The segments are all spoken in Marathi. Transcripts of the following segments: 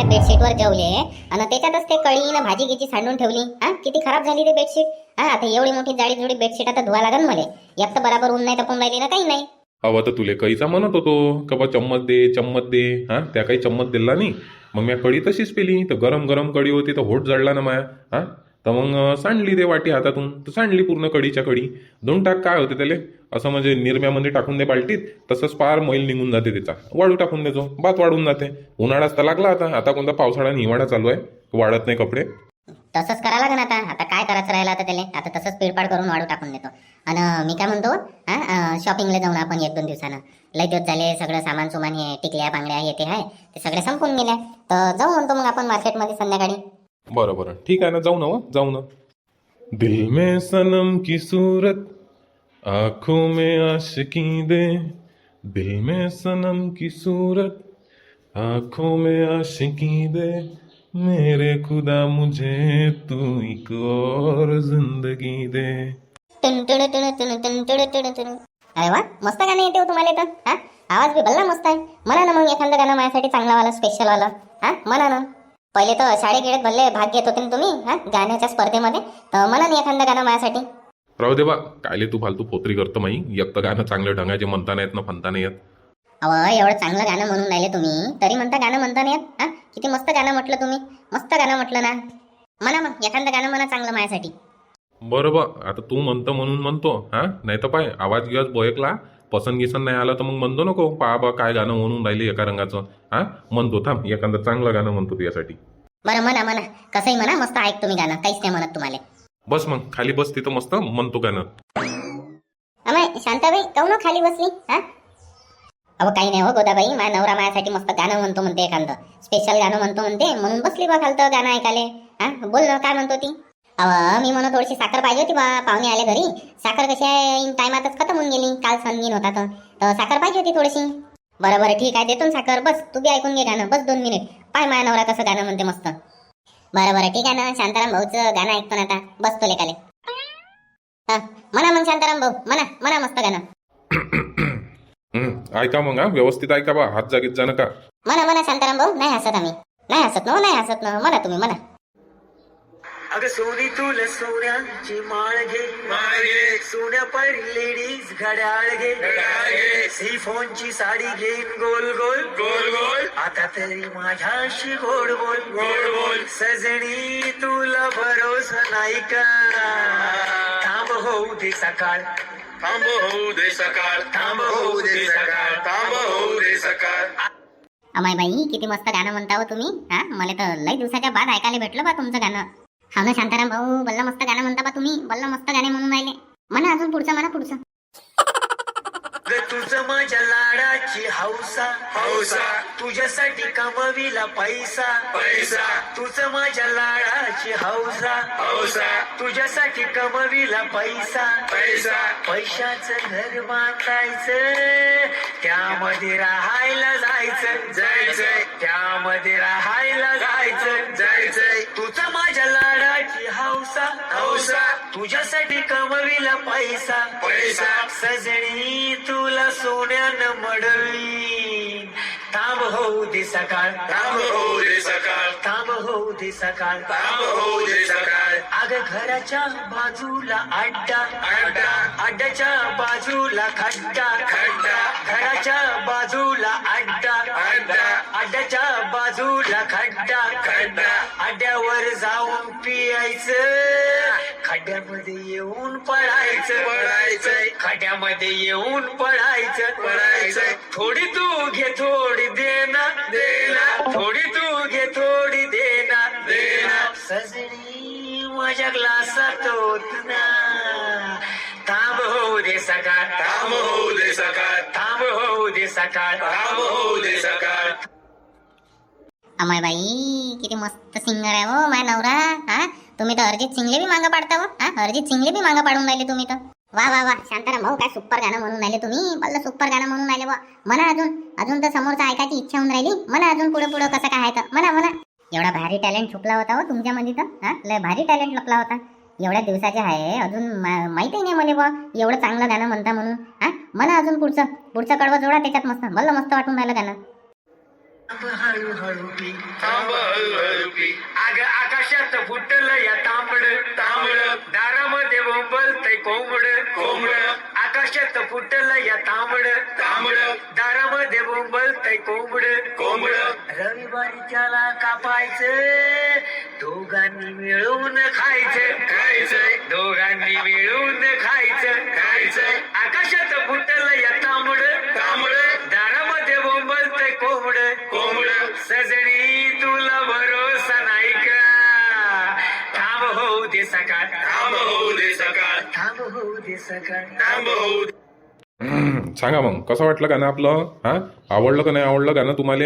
पाण्यात बेडशीटवर जेवले. आणि त्याच्यातच ते कळी भाजी गिजी सांडून ठेवली. हा किती खराब झाली ते बेडशीट. हा आता एवढी मोठी जाडी जुडी बेडशीट आता धुवा लागन मला. यात तर बराबर ऊन नाही तपून राहिली ना काही नाही. अहो तर तुले कैसा म्हणत होतो का बा चम्मच दे चम्मच दे. हा त्या काही चम्मच दिला नाही. मग मी कढी तशीच पिली. तर गरम गरम कढी होती तर होट जळला ना माया. हा तर मग सांडली ते वाटी हातातून. तर सांडली पूर्ण कढीच्या कढी. दोन टाक काय होते त्याले? असं म्हणजे निरम्यामध्ये टाकून दे बाल्टीत तसंच पार मैल निघून जाते त्याचा वाळू टाकून देतो भात वाढून जाते. उन्हाळाच तर लागला आता आता कोणता पावसाळा आणि हिवाळा चालू आहे. वाढत नाही कपडे. तसंच करा लागेल आता. आता काय करायचं राहिलं आता त्याला? आता तसंच पिळपाड करून वाढू टाकून देतो. आणि मी काय म्हणतो हा शॉपिंगला जाऊन आपण एक दोन दिवसानं. लय दिवस झाले सगळं सामान सुमान हे टिकल्या बांगड्या हे ते आहे ते सगळे संपून गेल्या तर जाऊ म्हणतो मग आपण मार्केटमध्ये संध्याकाळी. बरं बरं. ठीक आहे ना जाऊ ना व, जाऊ ना. दिल में सनम की सूरत आंखों में आशिकी दे दिल में सनम की सूरत। आंखों में आशिकी दे मेरे खुदा मुझे तू एक और जिंदगी दे। टुणटुण टुणटुण टुणटुण टुणटुण अरे वा मस्त गाणं येते हो तुम्हाला तर हा? आवाज भी बल्ला मस्त आहे. मला ना मग एखादं गाणं माझ्यासाठी चांगला वाला स्पेशल वाला हा? म्हणा ना. पहिले तर शाळेत भल्ले भाग घेत होते ना तुम्ही हा? गाण्याच्या स्पर्धेमध्ये. तर म्हणा ना एखादं गाणं माझ्यासाठी. राहू दे बा. कायले तू फालतू पोत्री करतो माई. एक तर गाणं चांगलं ढंगाचे म्हणता नाही येत ना म्हणता नाही येत अहो एवढं चांगलं गाणं म्हणून राहिले तुम्ही. तरी म्हणता गाणं म्हणता नाही येत हा? किती मस्त गाणं म्हटलं तुम्ही. मस्त गाणं म्हटलं ना. म्हणा मग एखादं गाणं म्हणा चांगलं माझ्यासाठी. बरं बा आता तू म्हणतो म्हणून म्हणतो हा? नाही तर पाय आवाज गिवाज बोयकला. पसंत गिसन नाही आलं तर मग म्हणतो नको. पहा बा काय गाणं म्हणून राहिले एका रंगाचं. हा? म्हणतो थांब. एखादं चांगलं गाणं म्हणतो तुझ्यासाठी. बरं म्हणा म्हणा. कसंही म्हणा मस्त ऐक तुम्ही गाणं. काहीच नाही म्हणत तुम्हाला. बस मग खाली बस तिथं मस्त म्हणतो गाणं. अमाय शांताबाई काऊन हो खाली बसली? हा? अहो काही नाही हो गोदाबाई माझा नवरा माझ्यासाठी मस्त गाणं म्हणतो म्हणते एखादं. स्पेशल गाणं म्हणतो म्हणते म्हणून बसली बा खालतं गाणं ऐकाले हा बोल ना काय म्हणतो ती? अहो मी म्हणत थोडीशी साखर पाहिजे होती बा पाहुणे आले घरी. साखर कशी आहे? टायमातच खतम होऊन गेली काल सनगीन होता तर तर साखर पाहिजे होती थोडीशी. बरं बरं ठीक आहे देतो ना साखर. बस तू बी ऐकून घे गाणं. बस दोन मिनिट. पाय माझ्या नवरा कसं गाणं म्हणते मस्त. बरं बरं ठीक आहे ना. शांताराम भाऊचं गाणं ऐकतो ना आता. बसतो लेकाले. हा म्हणा मग शांताराम भाऊ. म्हणा म्हणा मस्त गाणं. हं, ऐका मग हा. व्यवस्थित ऐका बा. हात जागीत जाणं का म्हणा म्हणा शांताराम भाऊ. नाही हसत आम्ही. नाही हसत ना नाही हसत ना. म्हणा तुम्ही म्हणा. अगं सोनी तुला सोन्याची माळ घे. माळ घे. सोन्या पडी लेडीज घड्याळ घे. घड्याळ घे. सी फोनची साडी घेईन गोल गोल. गोल गोल. आता तरी माझ्याशी गोड बोल. गोड बोल. सजणी तुला भरोसा नाही का? थांब होऊ दे सकाळ. थांब होऊ दे सकाळ. थांब होऊ दे सकाळ. थांब होऊ दे सकाळ. अमाय बाई किती मस्त गाणं म्हणता हो तुम्ही. हा मला तर लई दिवसाच्या बाद ऐकायला भेटलं बा तुमचं गाणं. हा ना शांताराम भाऊ बल्ला मस्त गाणं म्हणता बा तुम्ही. बल्ला मस्त गाणे म्हणून राहिले. म्हणा अजून पुढचं म्हणा पुढचं. ग तुझं माझ्या लाडाची हौसा हौसा. तुझ्यासाठी कमविला पैसा पैसा. तुझं माझ्या लाडाची हौसा हौसा. तुझ्यासाठी कमविला पैसा पैसा. पैशाचं घर बांधायचं त्यामध्ये राहायला जायचं जायचंय. त्यामध्ये राहायला जायचं जायचंय. तुझं माझ्या लाडाची हौसा हौसा. तुझ्यासाठी कमविला पैसा पैसा. सजणी तुला सोन्यानं मडवी थांब होऊ दे सकाळ. थांब होऊ दे सकाळ. थांब होऊ दे सकाळ. थांब होऊ दे सकाळ. अग घराच्या बाजूला अड्डा अड्डा. अड्ड्याच्या बाजूला खड्डा. खड्डा. घराच्या बाजूला अड्डा अड्डा. अड्ड्याच्या बाजूला खड्डा. खड्डा. अड्ड्यावर जाऊन पियायचं. खड्ड्यामध्ये येऊन पडायचं पडायचंय. खड्ड्यामध्ये येऊन पडायचं पडायचंय. थोडी तू घे थोडी देना देना. थोडी तू घे थोडी देना देना. सजणी माझ्या ग्लासात होत ना थांब होऊ दे सकाळ थांब होऊ दे सकाळ थांब होऊ दे सकाळ अमाय बाई किती मस्त सिंगर आहे हो माय नवरा. हा? तुम्ही तर अरिजित सिंगले बी मागं पाडता हो. हा? अरिजित सिंगले बी मागं पाडून राहिले तुम्ही तर. वा वा वा. शांताराम भाऊ काय सुपर गाणं म्हणून राहिले तुम्ही. बल्ल सुपर गाणं म्हणून राहिले बा म्हणा अजून. अजून तर समोरचं ऐकायची इच्छा होऊन राहिली. म्हणा अजून पुढे पुढे कसं काय आहे तर. म्हणा म्हणा. एवढा भारी टॅलेंट छुपला होता हो तुमच्यामध्ये तर. हा? लय भारी टॅलेंट लपला होता. एवढ्या दिवसाचे आहे. अजून माहिती नाही मला बा एवढं चांगलं गाणं म्हणता म्हणून. हा? म्हणा अजून पुढचं. पुढचं कडवं जोडा त्याच्यात मस्त. भलं मस्त वाटून राहिलं गाणं. हळूहळू पी थांब हळूहळू पी अग आकाशात फुटलं या तांबड तांबड. दारामध्ये बोंबलतय कोंबड कोंबड. आकाशात फुटलं या तांबड तांबड. दारामध्ये बोंबलतय कोंबड कोंबड. रविवारी त्याला कापायचं दोघांनी मिळून खायचं खायचंय. दोघांनी मिळून खायचं खायचंय. आकाशात सकाळ. थांब होऊ दे सकाळ. थांब होऊ दे सकाळ. थांब होऊ दे. हम्म, सांगा मग कसं वाटलं गाणं आपलं? हा? आवडलं का नाही आवडलं गाणं तुम्हाला?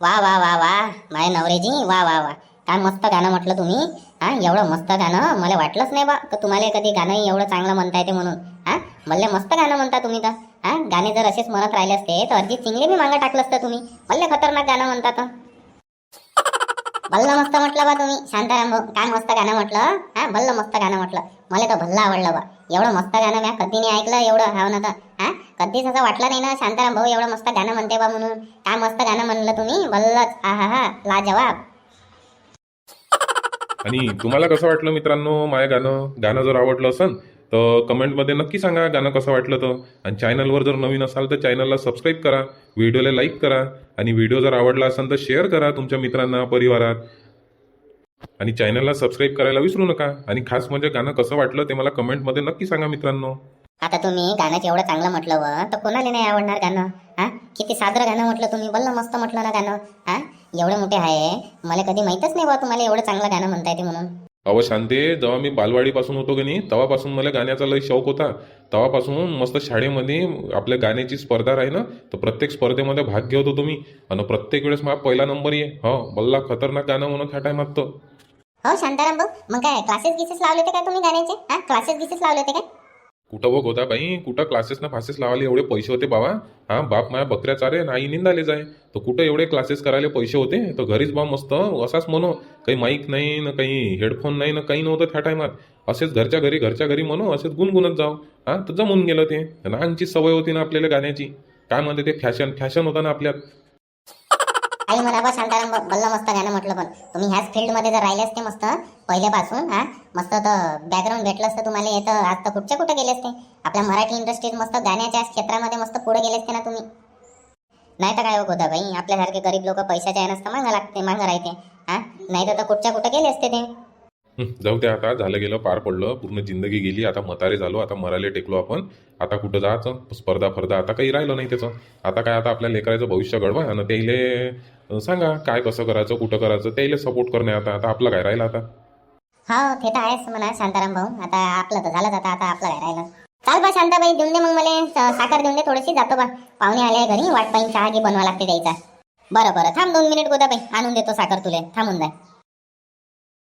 वा वा वा वा. माझ्या नवरेजी वा वा वा. काय मस्त गाणं म्हटलं तुम्ही. हा एवढं मस्त गाणं मला वाटलंच नाही बा का तुम्हाला कधी गाणं एवढं चांगलं म्हणता येते म्हणून. हा मला मस्त गाणं म्हणता तुम्ही तर. हा गाणे जर असेच म्हणत राहिले असते तर अरिजित सिंगले मी मागं टाकलं असतं तुम्ही. भल्ले खतरनाक गाणं म्हणता तर. भल्ल मस्त म्हटलं बा तुम्ही. शांताराम भाऊ काय मस्त गाणं म्हटलं हा? भल्ल मस्त गाणं म्हटलं. मला तर भल्ला आवडलं बा. एवढं मस्त गाणं म्या कधी नाही ऐकलं एवढं हाव ना तर हा? कधीच असं वाटलं नाही ना शांताराम भाऊ एवढं मस्त गाणं म्हणते बा म्हणून. काय मस्त गाणं म्हणलं तुम्ही? भल्लच. हा हा हा लाजवाब. आणि तुम्हाला कसं वाटलं मित्रांनो माय गाणं? गाणं जर आवडलं असेल तर कमेंटमध्ये नक्की सांगा गाणं कसं वाटलं तर आणि चॅनलवर जर नवीन असाल तर चॅनलला सबस्क्राईब करा व्हिडिओला लाईक करा आणि व्हिडिओ जर आवडला असेल तर शेअर करा तुमच्या मित्रांना परिवारात. आणि चॅनलला सबस्क्राईब करायला विसरू नका. आणि खास म्हणजे गाणं कसं वाटलं ते मला कमेंटमध्ये नक्की सांगा मित्रांनो. आता तुम्ही गाण्याचं एवढं चांगलं म्हटलं व तर कोणाला नाही आवडणार गाणं? हा? किती सादर गाणं म्हटलं तुम्ही? बल्ल मस्त म्हटलं ना गाणं. हा? एवढं मोठे आहे. मला कधी माहीतच नाही बा तुम्हाला एवढं चांगलं गाणं म्हणता येते म्हणून. अहो शांते जेव्हा मी बालवाडीपासून होतो की नाही तेव्हापासून मला गाण्याचा लय शौक होता. तेव्हापासून मस्त शाळेमध्ये आपल्या गाण्याची स्पर्धा राही ना तर प्रत्येक स्पर्धेमध्ये भाग घेत होतो मी आणि प्रत्येक वेळेस मला पहिला नंबर ये. हो बल्ला खतरनाक गाणं म्हणून ह्या टायमात तर हो शांताराम भाऊ मग काय क्लासेस गिसेस लावले होते काय तुम्ही गाण्याचे? हा क्लासेस गिसेस लावले होते काय? कुठं बघ होता बाई कुठं क्लासेस ना फासेस लावायला एवढे पैसे होते बाबा? हा बाप माया बकऱ्या चारे नाही निंदाले जाय. तर कुठं एवढे क्लासेस करायला पैसे होते? तर घरीच बा मस्त असाच म्हणो. काही माईक नाही ना काही हेडफोन नाही ना काही नव्हतं त्या टायमात असेच घरच्या घरी घरच्या घरी म्हणू असेच गुणगुणत जाऊ. हा तर जमून गेलं ते. लहानची सवय होती ना आपल्याला गाण्याची. काय म्हणते ते? फॅशन फॅशन होता ना आपल्यात. काही मला बा शांताराम भाऊ, मस्त गाणं म्हटलं पण. तुम्ही ह्याच फील्डमध्ये जर राहिले असते मस्त पहिल्यापासून हा? मस्त तर बॅकग्राऊंड भेटलं असतं तुम्हाला येतं आज तर कुठच्या कुठं गेले असते? आपल्या मराठी इंडस्ट्रीत मस्त गाण्याच्या क्षेत्रामध्ये मस्त पुढे गेले असते ना तुम्ही. नाही तर काय हो गोदा बाई? आपल्यासारखे गरीब लोक पैशाच्या यानं असतं मागं लागते मागं राहते हा? नाही तर कुठच्या कुठं गेले असते ते? जाऊ दे आता झालं गेलं पार पडलं पूर्ण जिंदगी गेली आता म्हातारे झालो आता मराले टेकलो आपण आता कुठं जायचं? स्पर्धा फर्धा आता काही राहिलं नाही त्याचं. आता काय आता आपल्या लेकराचं भविष्य घडवा आणि त्याले सांगा काय कसं करायचं कुठं करायचं त्याला सपोर्ट करणे आता आता आपलं काय राहिलं आता? हो ते तर आहेच म्हणा शांताराम भाऊ. आता आपलं तर झालंच आता आता आपलं काय राहिलं? चाल बा शांताबाई देऊन दे मग मला साखर देऊन दे थोडीशी जातो बा. पाहुणे आले घरी वाट पाहिजे चहा घे बनवा लागते द्यायचा बरं बरं थांब दोन मिनिट गोदाबाई आणून देतो साखर तुले थांबून जाय.